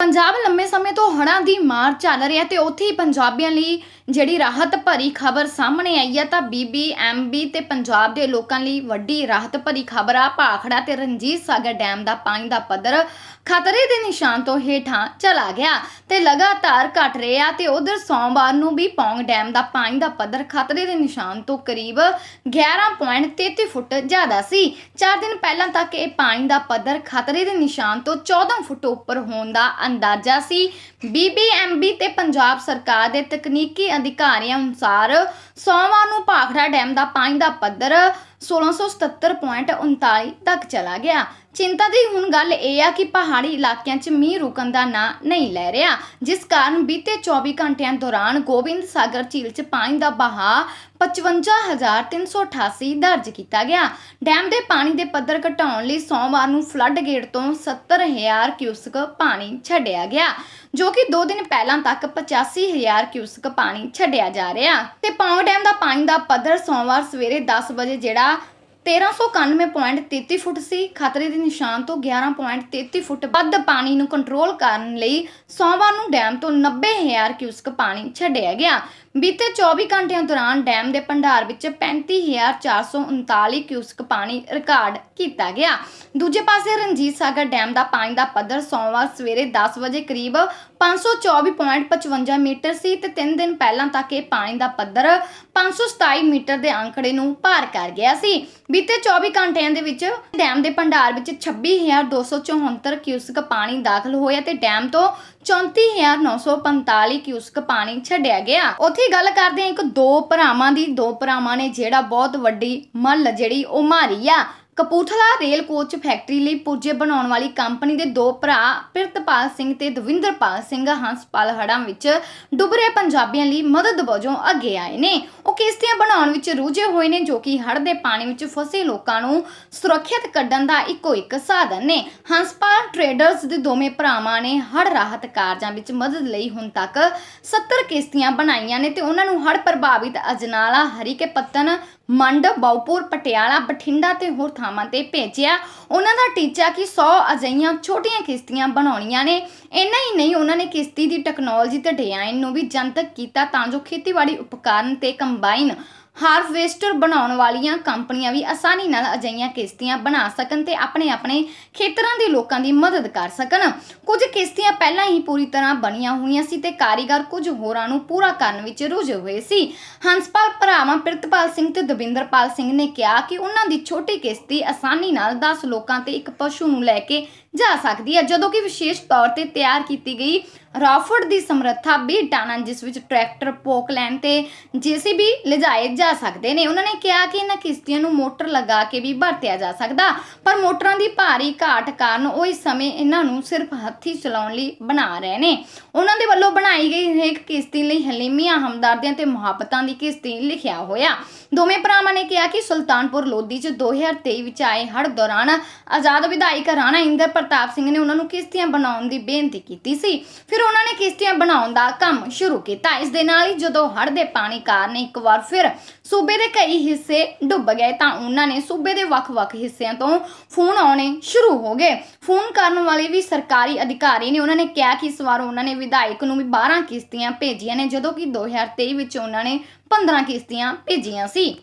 ਪੰਜਾਬ ਲੰਮੇ ਸਮੇਂ ਤੋਂ ਹੜ੍ਹਾਂ ਦੀ ਮਾਰ ਚੱਲ ਰਹੀ ਹੈ ਤੇ ਉੱਥੇ ਹੀ ਪੰਜਾਬੀਆਂ ਲਈ ਜਿਹੜੀ ਰਾਹਤ ਭਰੀ ਖਬਰ ਸਾਹਮਣੇ ਆਈ ਹੈ ਤਾਂ ਬੀਬੀਐਮਬੀ ਤੇ ਪੰਜਾਬ ਦੇ ਲੋਕਾਂ ਲਈ ਵੱਡੀ ਰਾਹਤ ਭਰੀ ਖਬਰ ਆ। ਭਾਖੜਾ ਤੇ ਰਣਜੀਤ ਸਾਗਰ ਡੈਮ ਦਾ ਪਾਣੀ ਦਾ ਪੱਧਰ ਖਤਰੇ ਦੇ ਨਿਸ਼ਾਨ ਤੋਂ ਹੇਠਾਂ ਚਲਾ ਗਿਆ ਤੇ ਲਗਾਤਾਰ ਘਟ ਰਿਹਾ ਤੇ ਉਧਰ ਸੋਮਵਾਰ ਨੂੰ ਵੀ ਪੌਂਗ ਡੈਮ ਦਾ ਪਾਣੀ ਦਾ ਪੱਧਰ ਖਤਰੇ ਦੇ ਨਿਸ਼ਾਨ ਤੋਂ ਕਰੀਬ 11.33 ਫੁੱਟ ਜ਼ਿਆਦਾ ਸੀ। 4 ਦਿਨ ਪਹਿਲਾਂ ਤੱਕ ਇਹ ਪਾਣੀ ਦਾ ਪੱਧਰ ਖਤਰੇ ਦੇ ਨਿਸ਼ਾਨ ਤੋਂ 14 ਫੁੱਟ ਉੱਪਰ ਹੋਣ ਦਾ ਅੰਦਾਜ਼ਾ ਸੀ। ਬੀਬੀਐਮਬੀ ਤੇ ਪੰਜਾਬ ਸਰਕਾਰ ਦੇ ਤਕਨੀਕੀ ਅਧਿਕਾਰੀਆਂ ਅਨੁਸਾਰ ਸੋਮਵਾਰ ਨੂੰ ਭਾਖੜਾ ਡੈਮ ਦਾ ਪਾਣੀ ਦਾ ਪੱਧਰ 1677.39 ਤੱਕ ਚਲਾ ਗਿਆ। ਚਿੰਤਾ ਦੀ ਹੁਣ ਗੱਲ ਇਹ ਆ ਕਿ ਪਹਾੜੀ ਇਲਾਕਿਆਂ 'ਚ ਮੀਂਹ ਰੁਕਣ ਦਾ ਨਾਂ ਨਹੀਂ ਲੈ ਰਿਹਾ, ਜਿਸ ਕਾਰਨ ਬੀਤੇ 24 ਘੰਟਿਆਂ ਦੌਰਾਨ ਗੋਬਿੰਦ ਸਾਗਰ ਝੀਲ 'ਚ ਪਾਣੀ ਦਾ ਵਹਾਅ 55388 ਦਰਜ ਕੀਤਾ ਗਿਆ। ਡੈਮ ਦੇ ਪਾਣੀ ਦੇ ਪੱਧਰ ਘਟਾਉਣ ਲਈ ਸੋਮਵਾਰ ਨੂੰ ਫਲੱਡ ਗੇਟ ਤੋਂ 70000 ਕਿਊਸਕ ਪਾਣੀ ਛੱਡਿਆ ਗਿਆ, ਜੋ ਕਿ 2 ਦਿਨ ਪਹਿਲਾਂ ਤੱਕ 85000 ਕਿਊਸਕ ਪਾਣੀ ਛੱਡਿਆ ਜਾ ਰਿਹਾ। ਤੇ ਪੌਂਗ ਡੈਮ ਦਾ ਪਾਣੀ ਦਾ ਪੱਧਰ ਸੋਮਵਾਰ ਸਵੇਰੇ 10 ਵਜੇ ਜਿਹੜਾ 1391.33 ਫੁੱਟ ਸੀ। ਖਤਰੇ ਦੇ ਨਿਸ਼ਾਨ ਤੋਂ 11.33 ਫੁੱਟ ਵੱਧ ਪਾਣੀ ਨੂੰ ਕੰਟਰੋਲ ਕਰਨ ਲਈ ਸੋਮਵਾਰ ਨੂੰ ਡੈਮ ਤੋਂ 90000 ਕਿਊਸਕ ਪਾਣੀ ਛੱਡਿਆ ਗਿਆ। ਬੀਤੇ 24 ਘੰਟਿਆਂ ਦੌਰਾਨ ਡੈਮ ਦੇ ਭੰਡਾਰ ਵਿੱਚ 35439 ਕਿਊਸਕ ਪਾਣੀ ਰਿਕਾਰਡ ਕੀਤਾ ਗਿਆ। ਦੂਜੇ ਪਾਸੇ ਰਣਜੀਤ ਸਾਗਰ ਡੈਮ ਦਾ ਪਾਣੀ ਦਾ ਪੱਧਰ ਸੋਮਵਾਰ ਸਵੇਰੇ 10 ਵਜੇ ਕਰੀਬ 524.55 ਮੀਟਰ ਸੀ ਤੇ 3 ਦਿਨ ਪਹਿਲਾਂ ਤੱਕ ਇਹ ਪਾਣੀ ਦਾ ਪੱਧਰ 527 ਮੀਟਰ ਦੇ ਅੰਕੜੇ ਨੂੰ ਪਾਰ ਕਰ ਗਿਆ ਸੀ। ਬੀਤੇ 24 ਘੰਟਿਆਂ ਦੇ ਵਿੱਚ ਡੈਮ ਦੇ ਭੰਡਾਰ ਵਿੱਚ 26274 ਕਿਊਸਕ ਪਾਣੀ ਦਾਖਲ ਹੋਇਆ ਤੇ ਡੈਮ ਤੋਂ 34945 ਕਿਊਸਕ ਪਾਣੀ ਛੱਡਿਆ ਗਿਆ। ਉੱਥੇ ਗੱਲ ਕਰਦੇ ਹਾਂ। ਇੱਕ ਦੋ ਭਰਾਵਾਂ ਦੀ, ਦੋ ਭਰਾਵਾਂ ਨੇ ਜਿਹੜਾ ਬਹੁਤ ਵੱਡੀ ਮੱਲ ਜਿਹੜੀ ਉਹ ਮਾਰੀ ਆ। ਕਪੂਰਥਲਾ ਰੇਲ ਕੋਚ ਫੈਕਟਰੀ ਲਈ ਪੁਰਜੇ ਬਣਾਉਣ ਵਾਲੀ ਕੰਪਨੀ ਦੇ ਦੋ ਭਰਾ ਪ੍ਰਿਤਪਾਲ ਸਿੰਘ ਤੇ ਦਵਿੰਦਰਪਾਲ ਸਿੰਘ ਹੰਸਪਾਲ ਹੜਾਂ ਵਿੱਚ ਡੁੱਬ ਰਹੇ ਪੰਜਾਬੀਆਂ ਲਈ ਮਦਦ ਵਜੋਂ ਅੱਗੇ ਆਏ ਨੇ। ਕਿਸ਼ਤੀਆਂ ਬਣਾਉਣ ਵਿੱਚ ਰੁੱਝੇ ਹੋਏ ਨੇ, ਜੋ ਕਿ ਹੜ੍ਹ ਦੇ ਪਾਣੀ ਵਿੱਚ ਫਸੇ ਲੋਕਾਂ ਨੂੰ ਸੁਰੱਖਿਅਤ ਕੱਢਣ ਦਾ ਇੱਕੋ ਇੱਕ ਸਾਧਨ ਨੇ। ਹੰਸਪਾਲ ਟਰੇਡਰਸ ਦੇ ਦੋਵੇਂ ਭਰਾਵਾਂ ਨੇ ਹੜ੍ਹ ਰਾਹਤ ਕਾਰਜਾਂ ਵਿੱਚ ਮਦਦ ਲਈ ਹੁਣ ਤੱਕ 70 ਕਿਸ਼ਤੀਆਂ ਬਣਾਈਆਂ ਨੇ ਤੇ ਉਹਨਾਂ ਨੂੰ ਹੜ੍ਹ ਪ੍ਰਭਾਵਿਤ ਅਜਨਾਲਾ ਹਰੀਕੇ ਪੱਤਨ ਮੰਡ ਬਾਉਪੁਰ ਪਟਿਆਲਾ, ਬਠਿੰਡਾ ਤੇ ਹੋਰ ਥਾਵਾਂ ਤੇ ਭੇਜਿਆ। ਉਹਨਾਂ ਦਾ ਟੀਚਾ ਕਿ 100 ਅਜਈਆਂ ਛੋਟੀਆਂ ਕਿਸ਼ਤੀਆਂ ਬਣਾਉਣੀਆਂ ਨੇ। ਇੰਨਾ ਹੀ ਨਹੀਂ, ਉਹਨਾਂ ਨੇ ਕਿਸ਼ਤੀ ਦੀ ਟੈਕਨੋਲੋਜੀ ਤੇ ਡਿਜ਼ਾਈਨ ਨੂੰ ਵੀ ਜਨਤਕ ਕੀਤਾ ਤਾਂ ਜੋ ਖੇਤੀਬਾੜੀ ਉਪਕਰਨ ਤੇ ਕੰਬਾਈਨ ਹਾਰਵੈਸਟਰ ਬਣਾਉਣ ਵਾਲੀਆਂ ਕੰਪਨੀਆਂ ਵੀ ਆਸਾਨੀ ਨਾਲ ਅਜਈਆਂ ਕਿਸ਼ਤੀਆਂ ਬਣਾ ਸਕਣ ਤੇ ਆਪਣੇ ਆਪਣੇ ਖੇਤਰਾਂ ਦੇ ਲੋਕਾਂ ਦੀ ਮਦਦ ਕਰ ਸਕਣ। ਕੁਝ ਕਿਸ਼ਤੀਆਂ ਪਹਿਲਾਂ ਹੀ ਪੂਰੀ ਤਰ੍ਹਾਂ ਬਣੀਆਂ ਹੋਈਆਂ ਸੀ ਤੇ ਕਾਰੀਗਰ ਕੁਝ ਹੋਰਾਂ ਨੂੰ ਪੂਰਾ ਕਰਨ ਵਿੱਚ ਰੁੱਝੇ ਹੋਏ ਸੀ। ਹੰਸਪਾਲ ਭਰਾਵਾਂ ਪ੍ਰਿਤਪਾਲ ਸਿੰਘ ਤੇ ਦਵਿੰਦਰਪਾਲ ਸਿੰਘ ਨੇ ਕਿਹਾ ਕਿ ਉਹਨਾਂ ਦੀ ਛੋਟੀ ਕਿਸ਼ਤੀ ਆਸਾਨੀ ਨਾਲ 10 ਲੋਕਾਂ ਤੇ ਇੱਕ ਪਸ਼ੂ ਨੂੰ ਲੈ ਕੇ ਜਾ ਸਕਦੀ ਹੈ, ਜਦੋਂ ਕਿ ਵਿਸ਼ੇਸ਼ ਤੌਰ ਤੇ ਤਿਆਰ ਕੀਤੀ ਗਈ ਰਾਫਟ ਦੀ ਸਮਰੱਥਾ 20 ਟਨ ਜਿਸ ਵਿੱਚ ਟਰੈਕਟਰ ਪੋਕਲੈਂਡ ਤੇ ਜੀਸੀਬੀ ਲਿਜਾਏ ਜਾ ਸਕਦੇ ਨੇ। ਉਹਨਾਂ ਨੇ ਕਿਹਾ ਕਿ ਇਹਨਾਂ ਕਿਸ਼ਤੀਆਂ ਨੂੰ ਮੋਟਰ ਲਗਾ ਕੇ ਵੀ ਵਰਤਿਆ ਜਾ ਸਕਦਾ, ਪਰ ਮੋਟਰਾਂ ਦੀ ਭਾਰੀ ਘਾਟ ਕਾਰਨ ਉਹ ਇਸ ਸਮੇਂ ਇਹਨਾਂ ਨੂੰ ਸਿਰਫ ਹੱਥੀ ਚਲਾਉਣ ਲਈ ਬਣਾ ਰਹੇ ਨੇ। ਉਹਨਾਂ ਦੇ ਵੱਲੋਂ ਬਣਾਈ ਗਈ ਹਰੇਕ ਕਿਸ਼ਤੀ ਲਈ ਹਲੀਮੀਆਂ ਹਮਦਰਦੀਆਂ ਤੇ ਮੁਹੱਬਤਾਂ ਦੀ ਕਿਸ਼ਤੀ ਲਿਖਿਆ ਹੋਇਆ। ਦੋਵੇਂ ਭਰਾਵਾਂ ਨੇ ਕਿਹਾ ਕਿ ਸੁਲਤਾਨਪੁਰ ਲੋਧੀ 'ਚ 2023 ਵਿੱਚ ਆਏ ਹੜ ਦੌਰਾਨ ਆਜ਼ਾਦ ਵਿਧਾਇਕ ਰਾਣਾ ਇੰਦਰ ਪ੍ਰਤਾਪ ਸਿੰਘ ਨੇ ਉਹਨਾਂ ਨੂੰ ਕਿਸ਼ਤੀਆਂ ਬਣਾਉਣ ਦੀ ਬੇਨਤੀ ਕੀਤੀ ਸੀ। ਫਿਰ ਉਹਨਾਂ ਨੇ ਕਿਸ਼ਤੀਆਂ ਬਣਾਉਣ ਦਾ ਕੰਮ ਸ਼ੁਰੂ ਕੀਤਾ। ਇਸ ਦੇ ਨਾਲ ਹੀ ਜਦੋਂ ਹੜ੍ਹ ਦੇ ਪਾਣੀ ਕਾਰਨ ਇੱਕ ਵਾਰ ਫਿਰ ਸੂਬੇ ਦੇ ਕਈ ਹਿੱਸੇ ਡੁੱਬ ਗਏ ਤਾਂ ਉਹਨਾਂ ਨੇ ਸੂਬੇ ਦੇ ਵੱਖ-ਵੱਖ ਹਿੱਸਿਆਂ ਤੋਂ ਫੋਨ ਆਉਣੇ ਸ਼ੁਰੂ ਹੋ ਗਏ। ਫੋਨ ਕਰਨ ਵਾਲੇ ਵੀ ਸਰਕਾਰੀ ਅਧਿਕਾਰੀ ਨੇ ਉਹਨਾਂ ਨੇ ਕਿਹਾ ਕਿ ਇਸ ਵਾਰ ਉਹਨਾਂ ਨੇ ਵਿਧਾਇਕ ਨੂੰ ਵੀ 12 ਕਿਸ਼ਤੀਆਂ ਭੇਜੀਆਂ ਨੇ, ਜਦੋਂ ਕਿ 2023 ਵਿੱਚ ਉਹਨਾਂ ਨੇ 15 ਕਿਸ਼ਤੀਆਂ ਭੇਜੀਆਂ ਸੀ।